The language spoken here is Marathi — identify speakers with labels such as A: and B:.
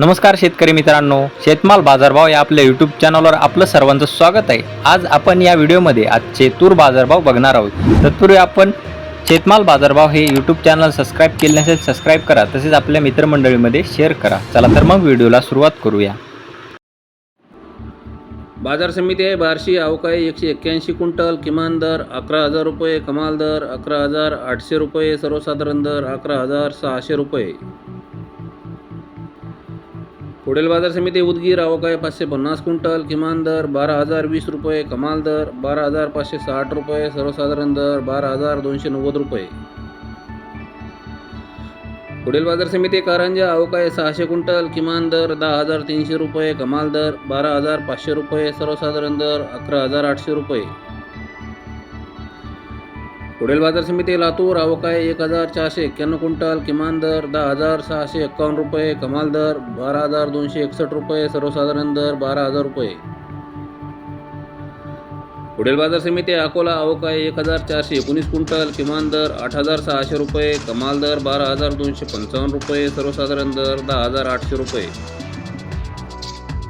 A: नमस्कार शेतकरी मित्रांनो शेतमाल बाजारभाव या आपल्या यूट्यूब चॅनलवर आपलं सर्वांचं स्वागत आहे. आज आपण या व्हिडिओमध्ये आजचे तूर बाजारभाव बघणार आहोत. तत्पूर्वी आपण शेतमाल बाजारभाव हे यूट्यूब चॅनल सबस्क्राईब केले नसेल सबस्क्राईब करा. तसेच आपल्या मित्रमंडळीमध्ये शेअर करा. चला तर मग व्हिडिओला सुरुवात करूया.
B: बाजार समिती आहे बार्शी अवकाळी एकशे एक्क्याऐंशी क्विंटल किमान दर अकरा हजार रुपये कमाल दर अकरा हजार आठशे रुपये सर्वसाधारण दर अकरा हजार सहाशे रुपये. पुढील बाजार समिती उदगीर अवकाय पाचशे पन्नास क्विंटल किमान दर बारा हजार वीस रुपये कमाल दर बारा हजार पाचशे साठ रुपये सर्वसाधारण दर बारा हजार दोनशे नव्वद रुपये. पुढील बाजार समिती कारंजा अवकाय सहाशे क्विंटल किमान दर दहा हजार तीनशे रुपये कमाल दर बारा हजार पाचशे रुपये सर्वसाधारण दर अकरा हजार आठशे रुपये. पुढील बाजार समिती लातूर अवकाळी एक हजार चारशे एक्क्याण्णव क्विंटल किमान दर दहा हजार सहाशे एक्कावन्न रुपये कमाल दर बारा हजार दोनशे एकसष्ट रुपये सर्वसाधारण दर बारा हजार रुपये. पुढील बाजार समिती अकोला अवकाय एक हजार चारशे एकोणीस क्विंटल किमान दर आठ हजार सहाशे रुपये कमाल दर बारा हजार दोनशे पंचावन्न रुपये सर्वसाधारण दर दहा हजार आठशे रुपये.